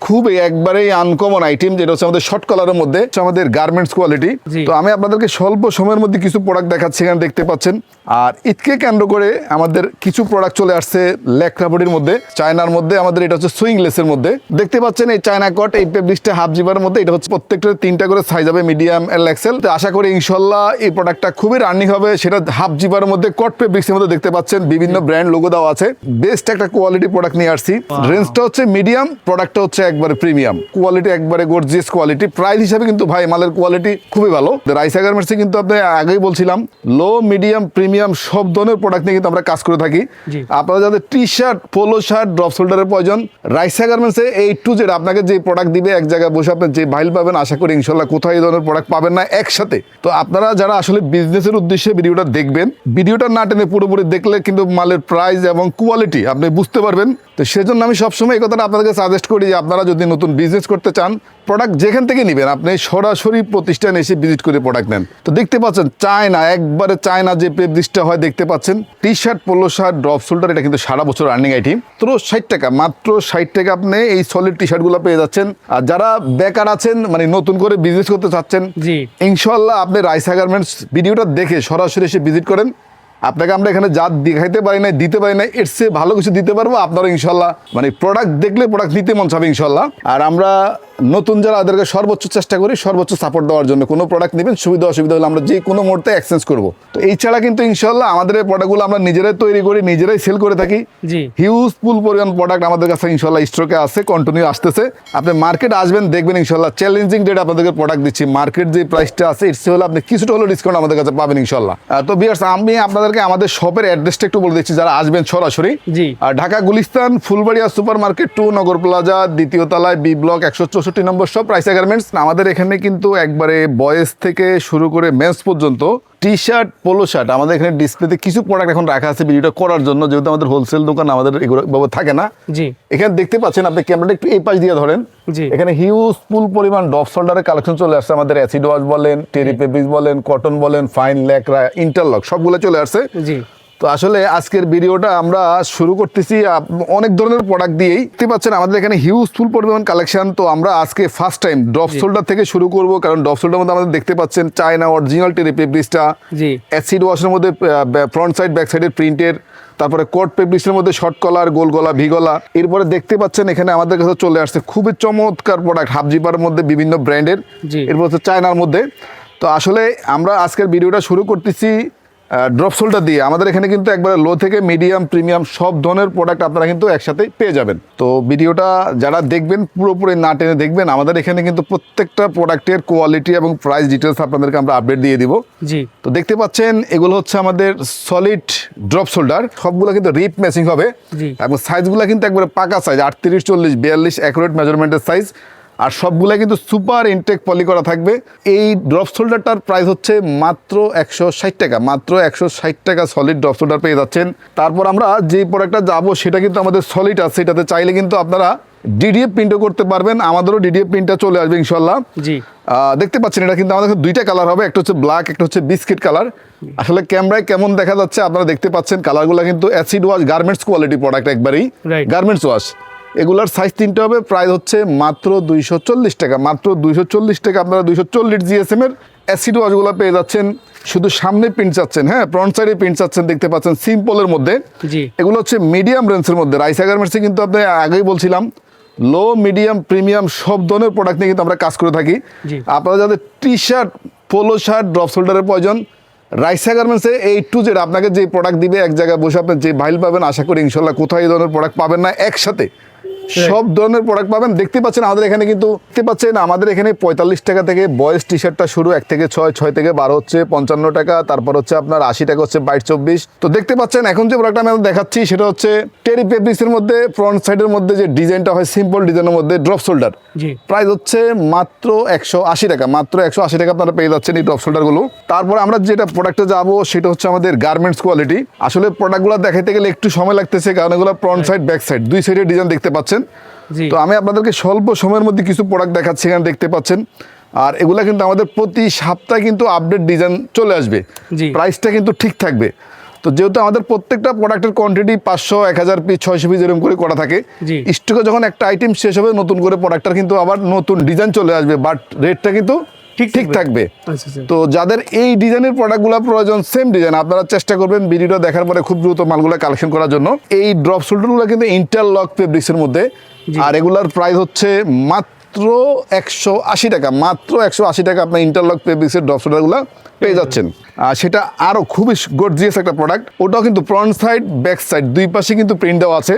খুবই একবারেই uncommon item যেটা হচ্ছে আমাদের শর্ট কালারের মধ্যে আমাদের গার্মেন্টস কোয়ালিটি। তো আমি আপনাদেরকে স্বল্প সময়ের মধ্যে কিছু প্রোডাক্ট দেখাচ্ছি এখানে দেখতে পাচ্ছেন। আর ঈদকে কেন্দ্র করে আমাদের কিছু প্রোডাক্ট চলে আসছে ল্যাকরাবডির মধ্যে চায়নার মধ্যে আমাদের এটা হচ্ছে সুইংলেসের মধ্যে। দেখতে পাচ্ছেন এই চায়না কট এই পেব্রিক্সটা হাফ জিবার মধ্যে এটা হচ্ছে প্রত্যেকটা তিনটা করে সাইজ হবে মিডিয়াম এল এক্সেল তো আশা করি ইনশাল্লাহ এই প্রোডাক্টটা খুবই রানিং হবে সেটা হাফ জিবার মধ্যে কট পেব্রিক্সের মধ্যে দেখতে পাচ্ছেন বিভিন্ন ব্র্যান্ড লোগো দেওয়া আছে। বেস্ট একটা কোয়ালিটি প্রোডাক্ট নিয়ে আসছি। রেঞ্জটা হচ্ছে মিডিয়াম প্রোডাক্টটা হচ্ছে একবারে প্রিমিয়াম কোয়ালিটি একবারে গর্জিয়াস কোয়ালিটি প্রাইস হিসাবে কিন্তু ভাই মালের কোয়ালিটি খুবই ভালো। রাইসা গার্মেন্টসে কিন্তু আপনি আগেই বলছিলাম লো মিডিয়াম প্রিমিয়াম সব ধরনের প্রোডাক্ট নিয়ে কিন্তু আমরা কাজ করে থাকি। আপনারা যাদের T shirt polo shirt drop শোল্ডারের প্রয়োজন রাইসা গার্মেন্টসে এই টু জেড আপনাকে যে প্রোডাক্ট দিবে এক জায়গায় বসে আপনি যে ভাইল পাবেন আশা করি ইনশাল্লাহ কোথায় এই ধরনের প্রোডাক্ট পাবেন না একসাথে। তো আপনারা যারা আসলে বিজনেসের উদ্দেশ্যে ভিডিওটা দেখবেন ভিডিওটা না টেনে পুরোপুরি দেখলে কিন্তু মালের প্রাইস এবং কোয়ালিটি আপনি বুঝতে পারবেন। তো সেজন্য আমি সবসময় এই কথাটা আপনাদেরকে সাজেস্ট করি যে আপনারা যদি নতুন বিজনেস করতে চান প্রোডাক্ট যেখান থেকে নেবেন আপনি সরাসরি প্রতিষ্ঠানে এসে ভিজিট করে প্রোডাক্ট নেন। তো দেখতে পাচ্ছেন চায়না একবারে চায়না যে পেপডিসটা হয় দেখতে পাচ্ছেন T shirt polo shirt drop shoulder এটা কিন্তু সারা বছর রানিং আইটেম তো ষাট টাকা মাত্র ষাট টাকা আপনি এই সলিড টি শার্টগুলো পেয়ে যাচ্ছেন। আর যারা বেকার আছেন মানে নতুন করে বিজনেস করতে চাচ্ছেন ইনশাল্লাহ আপনি রাইসা গার্মেন্টস ভিডিওটা দেখে সরাসরি এসে ভিজিট করেন। আপনাকে আমরা এখানে যা দেখাইতে পারি না দিতে পারি না এর চেয়ে ভালো কিছু দিতে পারব আপনারা ইনশাল্লাহ। মানে প্রোডাক্ট দেখলে প্রোডাক্ট দিতে মন চাবে ইনশাল্লাহ। আর আমরা নতুন যারা ওদেরকে সর্বোচ্চ চেষ্টা করি সর্বোচ্চ সাপোর্ট দেওয়ার জন্য কোনো প্রোডাক্ট নেবেন সুবিধা অসুবিধা হলে আমরা যে কোনো মুহূর্তে এক্সচেঞ্জ করব। তো এই ছাড়া কিন্তু ইনশাল্লাহ আমাদের এই প্রোডাক্টগুলো আমরা নিজেরাই তৈরি করি নিজেরাই সেল করে থাকি। জি। হিউজফুল পরিমাণ প্রোডাক্ট আমাদের কাছে ইনশাল্লাহ স্টকে আছে কন্টিনিউ আসতেছে। আপনি মার্কেট আসবেন দেখবেন ইনশাল্লাহ চ্যালেঞ্জিং ডেট আপনাদেরকে প্রোডাক্ট দিচ্ছি। মার্কেট যে প্রাইসটা আছে এর হলে আপনি কিছুটা হলো ডিসকাউন্ট আমাদের কাছে পাবেন ইনশাল্লাহ তো বিয়ার্স আমি আপনাদেরকে আমাদের শপের অ্যাড্রেসটা একটু বলে দিচ্ছি যারা আসবেন সরাসরি। আর Dhaka Gulistan Fulbaria super market two Nagar plaza দ্বিতীয় তলায় বি ব্লক একশো চৌষট্টি নম্বর শপ রাইসা গার্মেন্টস আমাদের এখানে কিন্তু একবারে বয়েজ থেকে শুরু করে মেন্স পর্যন্ত টি শার্ট পোলো শার্ট আমাদের এখানে ডিসপ্লেতে কিছু প্রোডাক্ট এখন রাখা আছে ভিডিওটা করার জন্য যেহেতু আমাদের হোলসেল দোকান আমাদের এগুলো থাকে না। জি। এখানে দেখতে পাচ্ছেন আপনি ক্যামেরাটা একটু এই পাশ দিয়ে ধরেন। এখানে হিউজ ফুল পরিমাণ ডপ শোল্ডারের কালেকশন চলে আসছে আমাদের অ্যাসিড ওয়াশ বলেন টেরি পেপিস বলেন কটন বলেন ফাইন ল্যাকরা ইন্টারলক সবগুলো চলে আসছে। জি। তো আসলে আজকের ভিডিওটা আমরা শুরু করতেছি অনেক ধরনের প্রোডাক্ট দিয়েই। দেখতে পাচ্ছেন আমাদের এখানে হিউজ ফুল পরিমাণ কালেকশন তো আমরা আজকে ফার্স্ট টাইম ড্রপ শোল্ডার থেকে শুরু করব কারণ ড্রপ শোল্ডার মধ্যে আমাদের দেখতে পাচ্ছেন চায়না অরিজিনাল টেরি জি। অ্যাসিড ওয়াশের মধ্যে ফ্রন্ট সাইড ব্যাক সাইডের প্রিন্টের তারপরে কোট পেপিসের মধ্যে শর্ট কলার গোল গলা ভি গলা এরপরে দেখতে পাচ্ছেন এখানে আমাদের কাছে চলে আসছে খুবই চমৎকার প্রোডাক্ট হাফ জিপার মধ্যে বিভিন্ন ব্র্যান্ডের এরপর হচ্ছে চায়নার মধ্যে। তো আসলে আমরা আজকের ভিডিওটা শুরু করতেছি ড্রপ সোলটা দিয়ে আমাদের এখানে কিন্তু একবারে লো থেকে মিডিয়াম প্রিমিয়াম সব ধরনের প্রোডাক্ট আপনারা কিন্তু একসাথে পেয়ে যাবেন। তো ভিডিওটা যারা দেখবেন পুরোপুরি না টেনে দেখবেন আমাদের এখানে কিন্তু প্রত্যেকটা প্রোডাক্টের কোয়ালিটি এবং প্রাইস ডিটেলস আপনাদেরকে আমরা আপডেট দিয়ে দিব। জি। তো দেখতে পাচ্ছেন এগুলো হচ্ছে আমাদের সলিড ড্রপ শোল্ডার সবগুলো কিন্তু রিপ ম্যাচিং হবে এবং সাইজগুলো কিন্তু একবারে পাকা সাইজ আটত্রিশ চল্লিশ বিয়াল্লিশ অ্যাকুরেট মেজারমেন্টের সাইজ আর সবগুলো কিন্তু সুপার ইনটেক পলি করা থাকবে। এই ড্রপ শোল্ডারটার প্রাইস হচ্ছে মাত্র একশো ষাট টাকা মাত্র একশো ষাট টাকা সলিড ড্রপ শোল্ডার পেয়ে যাচ্ছেন। তারপর আমরা যে প্রোডাক্টটা যাব সেটা কিন্তু আমাদের সলিড আছে এটাতে চাইলে কিন্তু আপনারা ডিডিএফ প্রিন্টও করতে পারবেন। আমাদেরও ডিডিএফ প্রিন্টটা চলে আসবে ইনশাল্লাহ জি। আহ, দেখতে পাচ্ছেন এটা কিন্তু আমাদের দুইটা কালার হবে একটা হচ্ছে ব্ল্যাক একটা হচ্ছে বিস্কিট কালার আসলে ক্যামেরায় কেমন দেখা যাচ্ছে আপনারা দেখতে পাচ্ছেন কালারগুলো কিন্তু acid wash garments quality product একবারই। গার্মেন্টস ওয়াশ এগুলার সাইজ তিনটে হবে প্রাইস হচ্ছে মাত্র দুইশো চল্লিশ টাকা। মাত্র দুইশো চল্লিশ টাকা আপনারা দুইশো চল্লিশ জিএসএম এর অ্যাসিড ওয়াশগুলো পেয়ে যাচ্ছেন। শুধু সামনে প্রিন্ট চাচ্ছেন হ্যাঁ ফ্রন্ট সাইডে প্রিন্ট চাচ্ছেন দেখতে পাচ্ছেন সিম্পলের মধ্যে। এগুলো হচ্ছে মিডিয়াম রেঞ্জের মধ্যে। রাইসা গার্মেন্টসে কিন্তু আপনি আগেই বলছিলাম লো মিডিয়াম প্রিমিয়াম সব ধরনের প্রোডাক্ট নিয়ে কিন্তু আমরা কাজ করে থাকি। আপনারা যাদের T shirt polo shirt drop শোল্ডারের প্রয়োজন রাইসা গার্মেন্টসে এই টু জেড আপনাকে যে প্রোডাক্ট দিবে এক জায়গায় বসে আপনি যে ভাইল পাবেন আশা করি ইনশাল্লাহ কোথায় এই ধরনের প্রোডাক্ট পাবেন না একসাথে। সব ধরনের প্রোডাক্ট পাবেন। দেখতে পাচ্ছেন আমাদের এখানে কিন্তু দেখতে পাচ্ছেন আমাদের এখানে পঁয়তাল্লিশ টাকা থেকে বয়েস টি শার্টটা শুরু এক থেকে ছয় ছয় থেকে বারো হচ্ছে পঞ্চান্ন টাকা তারপর হচ্ছে আপনার আশি টাকা হচ্ছে বাইশ চব্বিশ। তো দেখতে পাচ্ছেন এখন যে প্রোডাক্ট আমি দেখাচ্ছি সেটা হচ্ছে টেরি পেপিসের মধ্যে ফ্রন্ট সাইডের মধ্যে যে ডিজাইনটা হয় সিম্পল ডিজাইনের মধ্যে ড্রপ শোল্ডার। প্রাইস হচ্ছে মাত্র একশো আশি টাকা মাত্র একশো আশি টাকা আপনারা পেয়ে যাচ্ছেন এই ড্রপ শোল্ডারগুলো তারপরে আমরা যেটা প্রোডাক্টে যাব সেটা হচ্ছে আমাদের গার্মেন্টস কোয়ালিটি আসলে প্রোডাক্টগুলো দেখাইতে গেলে একটু সময় লাগতেছে কারণ এগুলো ফ্রন্ট সাইড ব্যাক সাইড দুই সাইডের ডিজাইন দেখতে পাচ্ছেন। জি। তো আমি আপনাদেরকে স্বল্প সময়ের মধ্যে কিছু প্রোডাক্ট দেখাচ্ছি এখানে দেখতে পাচ্ছেন। আর এগুলা কিন্তু আমাদের প্রতি সপ্তাহে কিন্তু আপডেট ডিজাইন চলে আসবে। প্রাইসটা কিন্তু ঠিক থাকবে। তো যেহেতু আমাদের প্রত্যেকটা প্রোডাক্টের কোয়ান্টিটি পাঁচশো এক হাজার পিস ছয়শো পিস এরকম করে করা থাকে। স্টকে যখন একটা আইটেম শেষ হবে নতুন করে প্রোডাক্টটা কিন্তু আবার নতুন ডিজাইন চলে আসবে বাট রেটটা কিন্তু ঠিক ঠিক থাকবে। থাকবে। আচ্ছা আচ্ছা। তো যাদের এই ডিজাইনের প্রোডাক্টগুলো প্রয়োজন সেম ডিজাইন আপনারা চেষ্টা করবেন ভিডিওটা দেখার পরে খুব দ্রুত মালগুলো কালেকশন করার জন্য। এই ড্রপ শোল্ডারগুলো কিন্তু ইন্টারলক ফেব্রিক্সের মধ্যে। আর এগুলার প্রাইস হচ্ছে মাত্র একশো আশি টাকা। মাত্র একশো আশি টাকা আপনার ইন্টারলক ফেব্রিক্সের ড্রপ শোল্ডারগুলো পেয়ে যাচ্ছেন। আর সেটা আরও খুবই গর্জিয়াস একটা প্রোডাক্ট ওটাও কিন্তু ফ্রন্ট সাইড ব্যাক সাইড দুই পাশে কিন্তু প্রিন্ট দেওয়া আছে।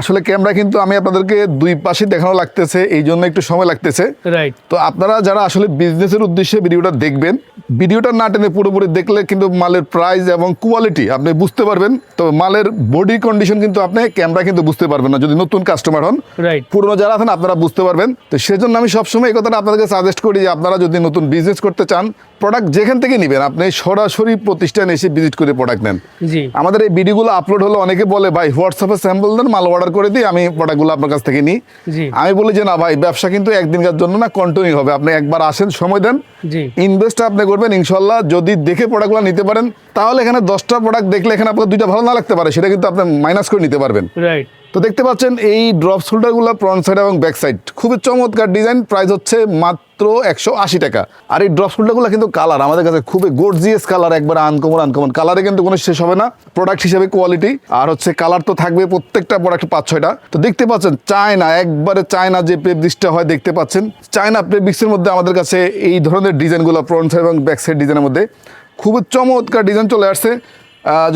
আসলে ক্যামেরা কিন্তু আমি আপনাদেরকে দুই পাশে দেখানো লাগতেছে এই জন্য একটু সময় লাগতেছে। রাইট তো আপনারা যারা আসলে বিজনেসের উদ্দেশ্যে ভিডিওটা দেখবেন ভিডিওটা না টেনে পুরোপুরি দেখলে কিন্তু মালের প্রাইস এবং কোয়ালিটি আপনি বুঝতে পারবেন। তো মালের বডি কন্ডিশন কিন্তু আপনি ক্যামেরা কিন্তু বুঝতে পারবেন না যদি নতুন কাস্টমার হন। রাইট পুরনো যারা আছেন আপনারা বুঝতে পারবেন। তো সেজন্য আমি সবসময় এই কথাটা আপনাদেরকে সাজেস্ট করি যে আপনারা যদি নতুন বিজনেস করতে চান প্রোডাক্ট যেখান থেকে নেবেন। আপনি সরাসরি প্রতিষ্ঠান এসে ভিজিট করে প্রোডাক্ট নেন। আমাদের এই ভিডিওগুলো আপলোড হলো অনেকে বলে ভাই হোয়াটসঅ্যাপে স্যাম্পল দেন মাল অর্ডার করে দিই আমি প্রোডাক্টগুলো আপনার কাছ থেকে নিই। আমি বলি যে না ভাই ব্যবসা কিন্তু একদিনকার জন্য না কন্টিনিউ হবে। আপনি একবার আসেন সময় দেন। ইনভেস্ট আপনি করবেন ইনশাল্লাহ। যদি দেখে প্রোডাক্টগুলো নিতে পারেন তাহলে এখানে দশটা প্রোডাক্ট দেখলে এখানে আপনার দুইটা ভালো না লাগতে পারে। সেটা কিন্তু আপনি মাইনাস করে নিতে পারবেন। রাইট তো দেখতে পাচ্ছেন এই ড্রপ শোল্ডারগুলো ফ্রন্ট সাইড এবং ব্যাক সাইড খুবই চমৎকার ডিজাইন প্রাইস হচ্ছে মাত্র একশো আশি টাকা। আর এই ড্রপ শোল্ডারগুলো কিন্তু কালার আমাদের কাছে খুবই গর্জিয়াস কালার একবার আনকমন আনকমন কালারে কিন্তু কোনো শেষ হবে না প্রোডাক্ট হিসেবে কোয়ালিটি আর হচ্ছে কালার তো থাকবে প্রত্যেকটা প্রোডাক্ট পাঁচ ছয়টা তো দেখতে পাচ্ছেন চায়না একবারে চায়না যে পেব্রিক্সটা হয়, দেখতে পাচ্ছেন। চায়না পেব্রিক্সের মধ্যে আমাদের কাছে এই ধরনের ডিজাইনগুলো ফ্রন্ট সাইড এবং ব্যাক সাইড ডিজাইনের মধ্যে। খুবই চমৎকার ডিজাইন চলে আসছে।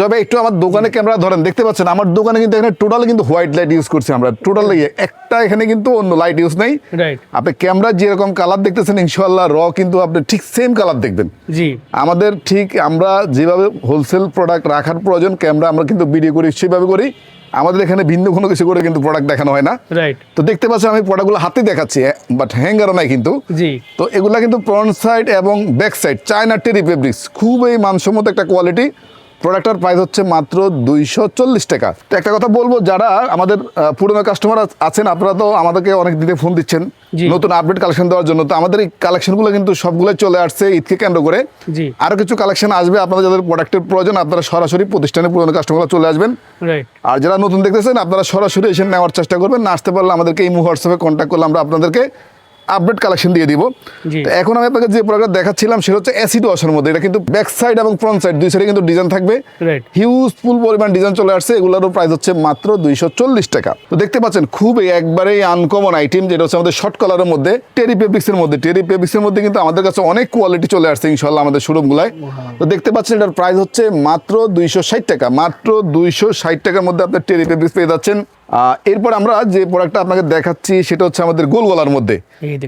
যবে একটু আমার দোকানে ক্যামেরা ধরেন দেখতে পাচ্ছেন আমার দোকানে কিন্তু এখানে টোটাল কিন্তু হোয়াইট লাইট ইউজ করছি আমরা। টোটাল একটা এখানে কিন্তু অন্য লাইট ইউজ নেই। রাইট আপনি ক্যামেরা যেরকম কালার দেখতেছেন ইনশাল্লাহ র কিন্তু আপনি ঠিক সেম কালার দেখবেন। জি। আমাদের ঠিক আমরা যেভাবে হোলসেল প্রোডাক্ট রাখার প্রয়োজন ক্যামেরা আমরা কিন্তু ভিডিও করি সেভাবে করি। আমাদের এখানে ভিন্ন কোনো কিছু করে কিন্তু প্রোডাক্ট দেখানো হয় না। রাইট তো দেখতে পাচ্ছেন আমি প্রোডাক্টগুলো হাতে দেখাচ্ছি বাট হ্যাঙ্গারও নাই কিন্তু। জি। তো এগুলা কিন্তু ফ্রন্ট সাইড এবং back side China terry fabrics খুবই মানসম্মত একটা কোয়ালিটি প্রোডাক্টের প্রাইস হচ্ছে মাত্র দুইশো চল্লিশ টাকা। তো একটা কথা বলব যারা আমাদের পুরনো কাস্টমার আছেন আপনারা তো আমাদেরকে অনেক দিনে ফোন দিচ্ছেন নতুন আপডেট কালেকশন দেওয়ার জন্য। তো আমাদের এই কালেকশনগুলো কিন্তু সবগুলো চলে আসছে ঈদকে কেন্দ্র করে। জি। আরও কিছু কালেকশন আসবে আপনাদের যাদের প্রোডাক্টের প্রয়োজন আপনারা সরাসরি প্রতিষ্ঠানে পুরনো কাস্টমার চলে আসবেন। আর যারা নতুন দেখতেছেন আপনারা সরাসরি এসে নেওয়ার চেষ্টা করবেন। না আসতে পারলে আমাদেরকে এই হোয়াটসঅ্যাপে কন্ট্যাক্ট করলে আমরা আপনাদেরকে আপডেট কালেকশন দিয়ে দিব। তো এখন আমি আপনাকে যে প্রোডাক্ট দেখাচ্ছিলাম সেটা হচ্ছে অ্যাসিড ওয়াশের মধ্যে। এটা কিন্তু ব্যাক সাইড এবং ফ্রন্ট সাইড দুই সাইডে কিন্তু ডিজাইন থাকবে. হিউজ ফুল পরিমাণ ডিজাইন চলে আসছে। এগুলোরও প্রাইস হচ্ছে মাত্র দুইশো চল্লিশ টাকা। তো দেখতে পাচ্ছেন খুবই একবারেই আনকমন আইটেম যেটা হচ্ছে আমাদের শর্ট কালারের মধ্যে টেরি পেপিক্সের মধ্যে। টেরি পেপিক্সের মধ্যে কিন্তু আমাদের কাছে অনেক কোয়ালিটি চলে আসছে ইনশাল্লাহ আমাদের শোরুমগুলায় তো দেখতে পাচ্ছেন এটার প্রাইস হচ্ছে মাত্র দুইশো ষাট টাকা। মাত্র দুইশো ষাট টাকার মধ্যে আপনার টেরি পেপিক্স পেয়ে যাচ্ছেন। এরপর আমরা যে প্রোডাক্টটা আপনাকে দেখাচ্ছি সেটা হচ্ছে আমাদের গোল গলার মধ্যে।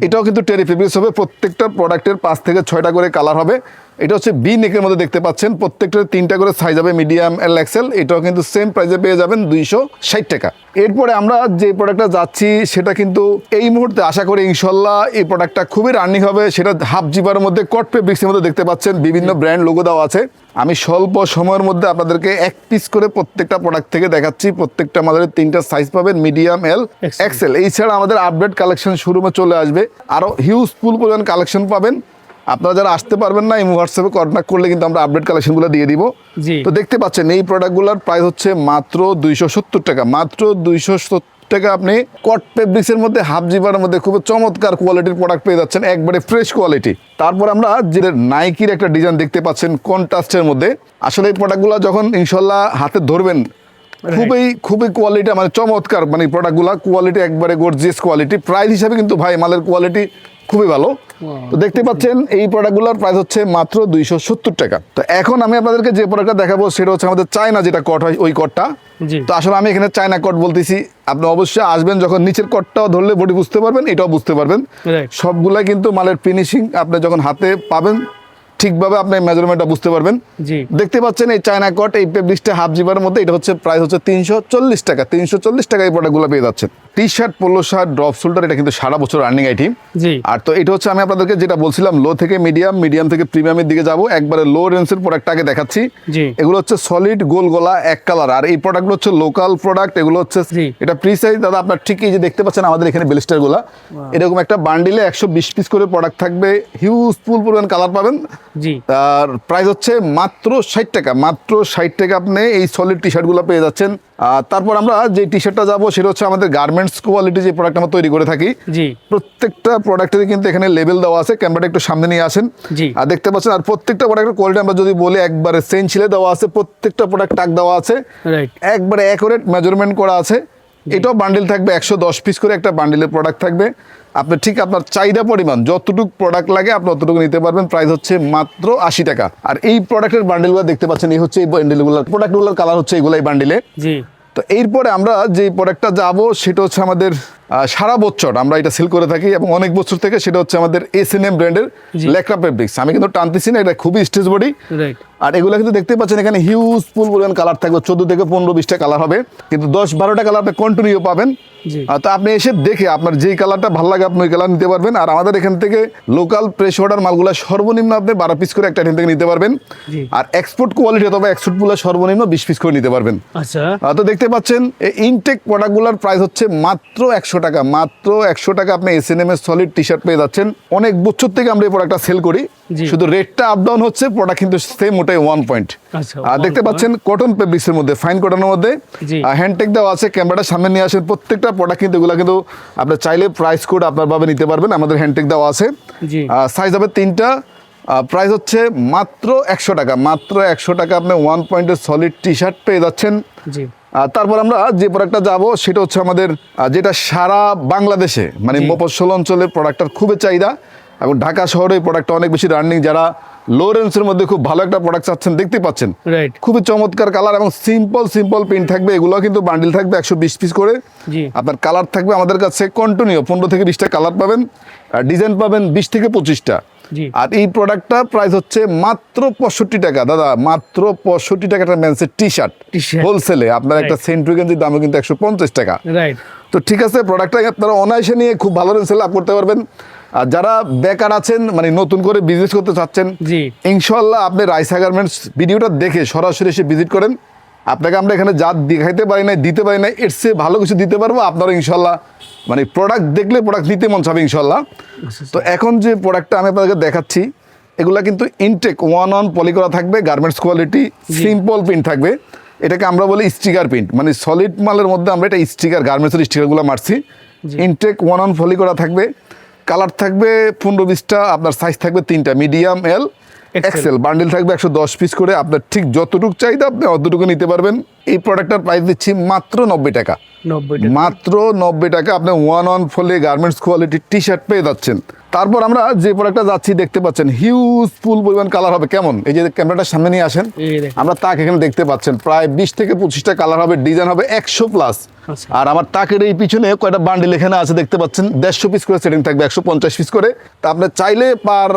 এটাও কিন্তু টেরি ফেব্রিক্স হবে। প্রত্যেকটা প্রোডাক্টের পাঁচ থেকে ছয়টা করে কালার হবে। এটা হচ্ছে বি নেকের মধ্যে দেখতে পাচ্ছেন। প্রত্যেকটা তিনটা করে সাইজ হবে মিডিয়াম এল এক্সেল এটাও কিন্তু সেম প্রাইসে পেয়ে যাবেন দুইশো ষাট টাকা। এরপরে আমরা যে প্রোডাক্টটা যাচ্ছি সেটা কিন্তু এই মুহূর্তে আশা করি ইনশাল্লাহ এই প্রোডাক্টটা খুবই রানিং হবে। সেটা হাফ জিপার মধ্যে কট ফেব্রিক্সের মধ্যে দেখতে পাচ্ছেন। বিভিন্ন ব্র্যান্ড লোগো দেওয়া আছে। আমি স্বল্প সময়ের মধ্যে আপনাদেরকে এক পিস করে প্রত্যেকটা প্রোডাক্ট থেকে দেখাচ্ছি। প্রত্যেকটা আমাদের তিনটা সাইজ পাবেন মিডিয়াম এল এক্সেল এই ছাড়া আমাদের আপডেট কালেকশন শোরুমে চলে আসবে। আরও হিউজ ফুল পরিমাণ কালেকশন পাবেন। আপনারা যারা আসতে পারবেন না এই হোয়াটসঅ্যাপে কন্ট্যাক্ট করলে কিন্তু আমরা আপডেট কালেকশনগুলো দিয়ে দিব। তো দেখতে পাচ্ছেন এই প্রোডাক্টগুলোর প্রাইস হচ্ছে মাত্র দুইশো সত্তর টাকা। মাত্র দুইশো সত্তর টাকা আপনি কট ফেব্রিক্সের মধ্যে হাফ জিবার মধ্যে খুব চমৎকার কোয়ালিটির প্রোডাক্ট পেয়ে যাচ্ছেন একবারে ফ্রেশ কোয়ালিটি তারপর আমরা যে নাইকির একটা ডিজাইন দেখতে পাচ্ছেন কন্ট্রাস্টের মধ্যে। আসলে এই প্রোডাক্টগুলো যখন ইনশাল্লাহ হাতে ধরবেন খুবই খুবই কোয়ালিটি মানে চমৎকার মানে প্রোডাক্টগুলো কোয়ালিটি একবারে গর্জিয়াস কোয়ালিটি প্রাইস হিসাবে কিন্তু ভাই মালের কোয়ালিটি খুবই ভালো। তো দেখতে পাচ্ছেন এই প্রোডাক্টগুলোর প্রাইস হচ্ছে মাত্র দুইশো সত্তর টাকা। তো এখন আমি আপনাদেরকে যে প্রোডাক্টটা দেখাবো সেটা হচ্ছে আমাদের চায়না যেটা কট হয় ওই কটটা তো আসলে আমি এখানে চায়না কট বলতেছি। আপনি অবশ্যই আসবেন যখন নিচের কটটাও ধরলে বডি বুঝতে পারবেন এটাও বুঝতে পারবেন. সবগুলাই কিন্তু মালের ফিনিশিং আপনি যখন হাতে পাবেন ঠিকভাবে আপনি মেজারমেন্টটা বুঝতে পারবেন। জি। দেখতে পাচ্ছেন এই চায়না কট এই পেব্লিশটা হাফ জিবার মধ্যে এটা হচ্ছে প্রাইস হচ্ছে তিনশো চল্লিশ টাকা। তিনশো চল্লিশ টাকা এই প্রোডাক্টগুলো পেয়ে যাচ্ছেন। T shirt polo shirt drop shoulder এটা কিন্তু সারা বছর রানিং আইটেম জি। আর তো এটা হচ্ছে আমি আপনাদেরকে যেটা বলছিলাম লো থেকে মিডিয়াম মিডিয়াম থেকে প্রিমিয়ামের দিকে যাব। একবারে লো রেঞ্জের প্রোডাক্ট আগে দেখাচ্ছি। জি। এগুলো হচ্ছে সলিড গোল গলা এক কালার আর এই প্রোডাক্টগুলো হচ্ছে লোকাল প্রোডাক্ট এগুলো হচ্ছে। এটা প্রি সাইজ দাদা আপনার ঠিকই যে দেখতে পাচ্ছেন আমাদের এখানে বেলিস্টারগুলা এরকম একটা বান্ডিলে একশো বিশ পিস করে প্রোডাক্ট থাকবে। হিউজ ফুল পরিমাণ কালার পাবেন। জি। আর প্রাইস হচ্ছে মাত্র ষাট টাকা। মাত্র ষাট টাকা আপনি এই সলিড টি শার্টগুলো পেয়ে যাচ্ছেন। আর তারপর আমরা যে টি শার্টটা যাব সেটা হচ্ছে আমাদের গার্মেন্টস কোয়ালিটি যে প্রোডাক্ট আমরা তৈরি করে থাকি। জি। প্রত্যেকটা প্রোডাক্টের কিন্তু এখানে লেভেল দেওয়া আছে। ক্যামেরাটা একটু সামনে নিয়ে আসেন। জি। আর দেখতে পাচ্ছেন আর প্রত্যেকটা প্রোডাক্টের কোয়ালিটি আমরা যদি বলি একবারে সেন ছিলে দেওয়া আছে। প্রত্যেকটা প্রোডাক্ট টাক দেওয়া আছে। একবারে অ্যাকুরেট মেজারমেন্ট করা আছে। এটাও বান্ডিল থাকবে একশো দশ পিস করে একটা বান্ডিলের প্রোডাক্ট থাকবে। আপনি ঠিক আপনার চাহিদা পরিমাণ যতটুকু প্রোডাক্ট লাগে আপনি অতটুকু নিতে পারবেন। প্রাইস হচ্ছে মাত্র আশি টাকা। আর এই প্রোডাক্টের বান্ডিলগুলো দেখতে পাচ্ছেন এই হচ্ছে এই বান্ডিলগুলো প্রোডাক্টগুলোর কালার হচ্ছে এগুলো এই বান্ডিলে জি। তো এরপরে আমরা যে প্রোডাক্টটা যাব সেটা হচ্ছে আমাদের সারা বছর আমরা এটা সেল করে থাকি এবং অনেক বছর থেকে সেটা হচ্ছে আমাদের এস এন এম ব্র্যান্ডের। লেকরা ফেব্রিক্স আমি কিন্তু টানতেছি না এটা খুবই স্টেজ বডি। রাইট আর এগুলো কিন্তু দেখতে পাচ্ছেন এখানে হিউজ ফুল পরিমাণ কালার থাকবে। চোদ্দ থেকে পনেরো বিশটা কালার হবে। কিন্তু দশ বারোটা কালার আপনি কন্টিনিউ পাবেন। তো আপনি এসে দেখে আপনার যেই কালারটা ভালো লাগে আপনি ওই কালার নিতে পারবেন। আর আমাদের এখান থেকে লোকাল প্রেস অর্ডার মালগুলো সর্বনিম্ন আপনি বারো পিস করে একটা এখান থেকে নিতে পারবেন। আর এক্সপোর্ট কোয়ালিটি অথবা এক্সপোর্টগুলো সর্বনিম্ন বিশ পিস করে নিতে পারবেন। আচ্ছা। তো দেখতে পাচ্ছেন এই ইনটেক প্রোডাক্টগুলোর প্রাইস হচ্ছে মাত্র একশো টাকা। মাত্র একশো টাকা আপনি এস এন এম এর সলিড টি শার্ট পেয়ে যাচ্ছেন। অনেক বছর থেকে আমরা এই প্রোডাক্টটা সেল করি। শুধু রেটটা আপ ডাউন হচ্ছে প্রোডাক্ট কিন্তু সেম ওটাই ওয়ান পয়েন্ট আর দেখতে পাচ্ছেন কটন ফেব্রিক্সের মধ্যে ফাইন কটনের মধ্যে। হ্যান্ডটেক দেওয়া আছে ক্যামেরাটা সামনে নিয়ে আসেন প্রত্যেকটা প্রোডাক্ট কিন্তু এগুলো কিন্তু আপনার চাইলে প্রাইস কোড আপনার ভাবে নিতে পারবেন আমাদের হ্যান্ডটেক দেওয়া আছে। জি। সাইজ হবে তিনটা প্রাইস হচ্ছে মাত্র একশো টাকা মাত্র একশো টাকা আপনি ওয়ান পয়েন্টের সলিড টি শার্ট পেয়ে যাচ্ছেন। তারপর আমরা যে প্রোডাক্টটা যাব সেটা হচ্ছে আমাদের যেটা সারা বাংলাদেশে মানে জি। মফস্বল অঞ্চলের প্রোডাক্টটার খুবই চাহিদা। এবং ঢাকা শহরে প্রোডাক্টটা অনেক বেশি রানিং যারা লো রেঞ্জের মধ্যে খুব ভালো একটা প্রোডাক্ট চাচ্ছেন দেখতে পাচ্ছেন। রাইট খুবই চমৎকার কালার এবং সিম্পল সিম্পল প্রিন্ট থাকবে এগুলো কিন্তু বান্ডিল থাকবে একশো বিশ পিস করে। জি। আপনার কালার থাকবে আমাদের কাছে কন্টিনিউ পনেরো থেকে বিশটা কালার পাবেন আর ডিজাইন পাবেন বিশ থেকে পঁচিশটা। জি। আর এই প্রোডাক্টটা প্রাইস হচ্ছে মাত্র পঁয়ষট্টি টাকা। দাদা মাত্র পঁয়ষট্টি টাকা একটা ম্যান্সের টি শার্ট। হোলসেলে আপনার একটা. সেন্ট্রি গেঞ্জির দামও কিন্তু একশো পঞ্চাশ টাকা। রাইট তো ঠিক আছে প্রোডাক্টটা আপনারা অনায়াসে নিয়ে খুব ভালো রেঞ্জে লাভ করতে পারবেন। আর যারা বেকার আছেন মানে নতুন করে বিজনেস করতে চাচ্ছেন ইনশাল্লাহ আপনি রাইসা গার্মেন্টস ভিডিওটা দেখে সরাসরি এসে ভিজিট করেন। আপনাকে আমরা এখানে যা দেখাইতে পারি না দিতে পারি না এর চেয়ে ভালো কিছু দিতে পারব। আপনারা ইনশাল্লাহ মানে প্রোডাক্ট দেখলে প্রোডাক্ট নিতে মন চাবে ইনশাল্লাহ তো এখন যে প্রোডাক্টটা আমি আপনাদেরকে দেখাচ্ছি এগুলা কিন্তু ইনটেক ওয়ান অন পলি করা থাকবে গার্মেন্টস কোয়ালিটি সিম্পল প্রিন্ট থাকবে। এটাকে আমরা বলি স্টিকার প্রিন্ট মানে সলিড মালের মধ্যে আমরা এটা স্টিকার গার্মেন্টসের স্টিকারগুলো মারছি। ইনটেক ওয়ান অন ফলি করা থাকবে। কালার থাকবে পনেরো বিশটা আপনার সাইজ থাকবে তিনটা মিডিয়াম এল এক্সেল বান্ডিল থাকবে একশো দশ পিস করে আপনার ঠিক যতটুকু চাহিদা আপনি অতটুকু নিতে পারবেন। এই প্রোডাক্টটার প্রাইস দিচ্ছি মাত্র নব্বই টাকা। মাত্র নব্বই টাকা আপনি ওয়ান অন ফলে গার্মেন্টস কোয়ালিটির টি শার্ট পেয়ে যাচ্ছেন। তারপর আমরা যে প্রোডাক্টটা যাচ্ছি দেখতে পাচ্ছেন হিউজ ফুল পরিমাণ কালার হবে। কেমন? এই যে ক্যামেরাটার সামনে নিয়ে আসেন। আমরা তাক এখানে দেখতে পাচ্ছেন প্রায় বিশ থেকে পঁচিশটা কালার হবে ডিজাইন হবে একশো প্লাস। আর আমার তাকের এই পিছনে কয়টা বান্ডিল এখানে আছে দেখতে পাচ্ছেন? দেড়শো পিস করে সেটিং থাকবে একশো পঞ্চাশ পিস করে। তা আপনি চাইলে পার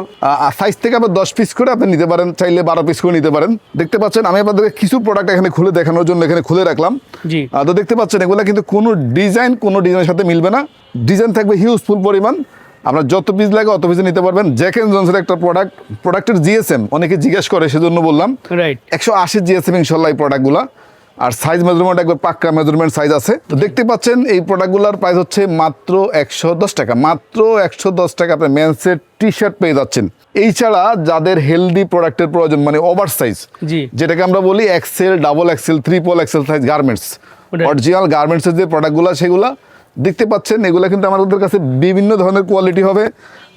সাইজ থেকে আপনি দশ পিস করে আপনি নিতে পারেন চাইলে বারো পিস করে নিতে পারেন। দেখতে পাচ্ছেন আমি আপনাদেরকে কিছু প্রোডাক্ট এখানে খুলে দেখানোর জন্য এখানে খুলে রাখলাম। তো দেখতে পাচ্ছেন এগুলো কিন্তু কোনো ডিজাইন কোনো ডিজাইনের সাথে মিলবে না। ডিজাইন থাকবে হিউজফুল পরিমাণ। আপনার যত পিস লাগে অত পিসে নিতে পারবেন। জ্যাক এন্ড জনসের একটা প্রোডাক্ট প্রোডাক্টের জিএসএম অনেকে জিজ্ঞেস করে সেজন্য বললাম। রাইট একশো আশি জিএসএম ইনশাল্লাহ এই প্রোডাক্টগুলো আর সাইজ মেজারমেন্ট একবার পাক্কা মেজারমেন্ট সাইজ আছে। তো দেখতে পাচ্ছেন এই প্রোডাক্টগুলোর প্রাইস হচ্ছে মাত্র একশো দশ টাকা। মাত্র একশো দশ টাকা আপনি মেন্সের টি শার্ট পেয়ে যাচ্ছেন। এই ছাড়া যাদের হেলদি প্রোডাক্টের প্রয়োজন মানে ওভার সাইজ যেটাকে আমরা বলি XL double XL triple XL size garments original গার্মেন্টসের যে প্রোডাক্টগুলো সেগুলো দেখতে পাচ্ছেন এগুলো কিন্তু আমাদের কাছে বিভিন্ন ধরনের কোয়ালিটি হবে।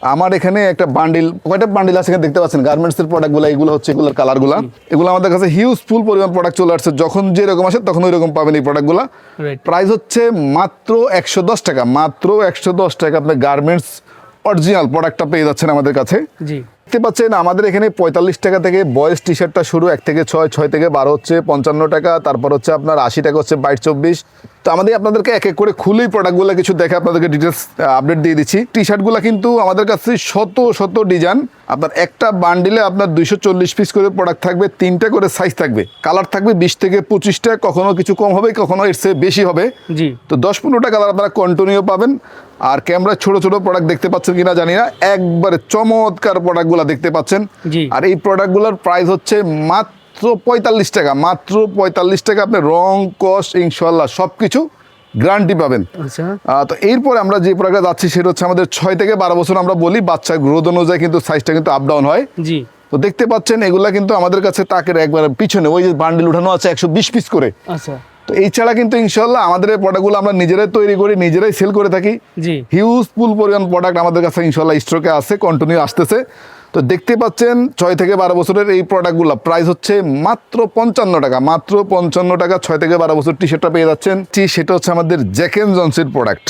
আমার এখানে একটা বান্ডিল কয়টা বান্ডিল আছে দেখতে পাচ্ছেন? গার্মেন্টস এর প্রোডাক্ট প্রোডাক্টগুলো এগুলো হচ্ছে এগুলোর কালার কালারগুলো এগুলো আমাদের কাছে হিউজ ফুল পরিমাণ প্রোডাক্ট চলে আসছে। যখন যেরকম আসে তখন ওই রকম পাবেন এই প্রোডাক্টগুলা প্রাইস হচ্ছে মাত্র একশো দশ টাকা। মাত্র একশো দশ টাকা আপনার গার্মেন্টস অরিজিনাল প্রোডাক্টটা পেয়ে যাচ্ছেন আমাদের কাছে। জি। দেখতে পাচ্ছেন আমাদের এখানে পঁয়তাল্লিশ টাকা থেকে বয়েস টি শার্টটা শুরু এক থেকে ছয় ছয় থেকে বারো হচ্ছে পঞ্চান্ন টাকা তারপর হচ্ছে আপনার আশি টাকা হচ্ছে বাইশ চব্বিশ। তো আমাদের আপনাদেরকে এক এক করে খুলেই প্রোডাক্টগুলো কিছু দেখে আপনাদেরকে ডিটেলস আপডেট দিয়ে দিচ্ছি। টি শার্টগুলো কিন্তু আমাদের কাছে শত শত ডিজাইন আপনার একটা বান্ডিলে আপনার দুইশো চল্লিশ পিস করে প্রোডাক্ট থাকবে তিনটা করে সাইজ থাকবে। কালার থাকবে বিশ থেকে পঁচিশটা কখনো কিছু কম হবে কখনো এর চেয়ে বেশি হবে। জি। তো দশ পনেরোটা কালার আপনারা কন্টিনিউ পাবেন। আর ক্যামেরা ছোট ছোট প্রোডাক্ট দেখতে পাচ্ছেন কিনা জানি না। একবারে চমৎকার প্রোডাক্টগুলো দেখতে পাচ্ছেন। আর এই প্রোডাক্টগুলোর প্রাইস হচ্ছে মাত্র পঁয়তাল্লিশ টাকা। মাত্র পঁয়তাল্লিশ টাকা আপনি রং কস্ট ইনশাল্লাহ সব কিছু গ্যারান্টি পাবেন। আচ্ছা। তো এরপরে আমরা যে প্রোডাক্টটা যাচ্ছি সেটা হচ্ছে আমাদের ছয় থেকে বারো বছর আমরা বলি বাচ্চার গ্রোথ অনুযায়ী কিন্তু সাইজটা কিন্তু আপ ডাউন হয়। জি। তো দেখতে পাচ্ছেন এগুলা কিন্তু আমাদের কাছে তাকের একবার পিছনে ওই যে বান্ডিল উঠানো আছে একশো বিশ পিস করে। আচ্ছা। তো এই ছাড়া কিন্তু ইনশাল্লাহ আমাদের এই প্রোডাক্টগুলো আমরা নিজেরাই তৈরি করি নিজেরাই সেল করে থাকি। জি। হিউজ ফুল পরিমাণ প্রোডাক্ট আমাদের কাছে ইনশাল্লাহ স্টকে আছে কন্টিনিউ আসতেছে। তো দেখতে পাচ্ছেন ছয় থেকে বারো বছরের এই প্রোডাক্টগুলো প্রাইস হচ্ছে মাত্র পঞ্চান্ন টাকা মাত্র পঞ্চান্ন টাকা ছয় থেকে বারো বছর টি শার্টটা পেয়ে যাচ্ছেন। টি সেটা হচ্ছে আমাদের জ্যাকেন জনসের প্রোডাক্ট